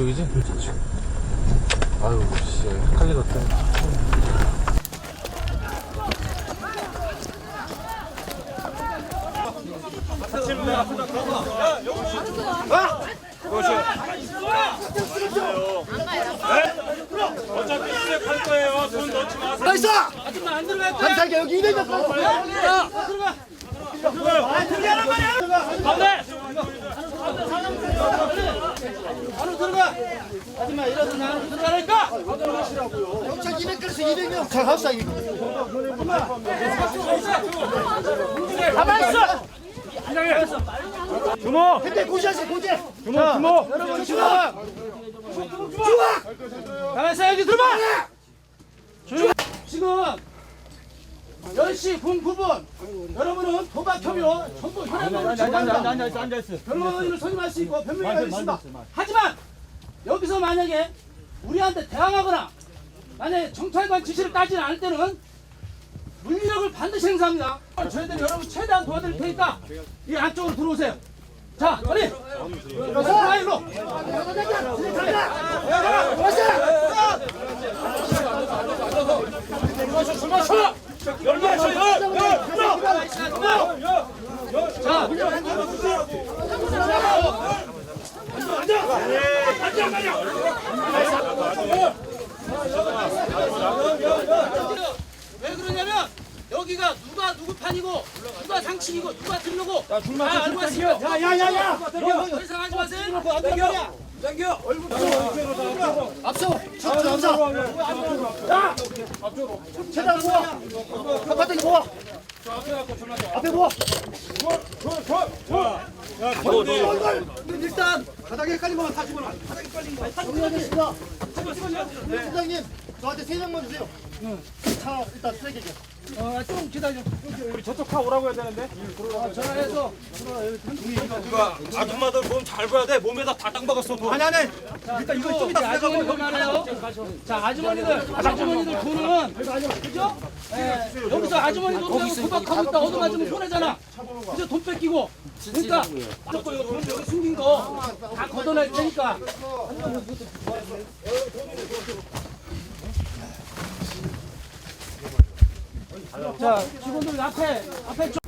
저쪽이지? 저쪽. 아유, 씨, 헷갈리겠다. 어차피 시작할 거예요. 돈 넣지 마세요. 나이스! 감사하게 여기 200명 가운데! 바로 들어가. 하지마 이러서 나는 들어가니까. 경찰 200그래서 200명 잘 합시다 이거 가만 있어. 주모! 근데 고지하세요 고지 주모! 주모! 여러분 중앙. 중앙. 가만 있어 여기 들어봐. 조용. 지금 10시 09분 여러분은 도박 혐의로 전부 현행범으로 처벌합니다. 변호인을 선임할 수 있고 변명이 있습니다. 하지만 여기서 만약에 우리한테 대항하거나 만약에 정찰관 지시를 따지지 않을 때는 물리력을 반드시 행사합니다. 저희들이 여러분 최대한 도와드릴 테니까 이 안쪽으로 들어오세요. 자, 빨리. 자, 일로. 자, 왜 그러냐면 여기가 누가 누구 판이고 누가 상층이고 누가 들르고 다 알고 있습니다. 야야야야 더 이상 하지 마세요. 앞서 앞서 앞서 자 최대한 모아 바깥에 모아 앞에 모아 일단 바닥에까지만 다 집어넣어 바닥에까지만 정리하겠습니다 팀장님 저한테 세 명만 주세요 차 일단 쓰레기 어, 좀 기다려. 우리 저쪽 카 오라고 해야 되는데. 전화해서 아줌마들 몸 잘 봐야 돼. 몸에다 다땅 박았어. 아니, 아니. 일단 이거 좀 이따 아주머니 그만해요. 자, 아주머니들, 아주머니들 돈은 그죠? 예, 여기서 아주머니 돈 내고 소박하고 있다 얻어 맞으면 손해잖아. 그죠? 돈 뺏기고. 그러니까 무조건 이거 돈 여기 숨긴 거 다 걷어낼 테니까. 자, 직원들 앞에 앞에 좀.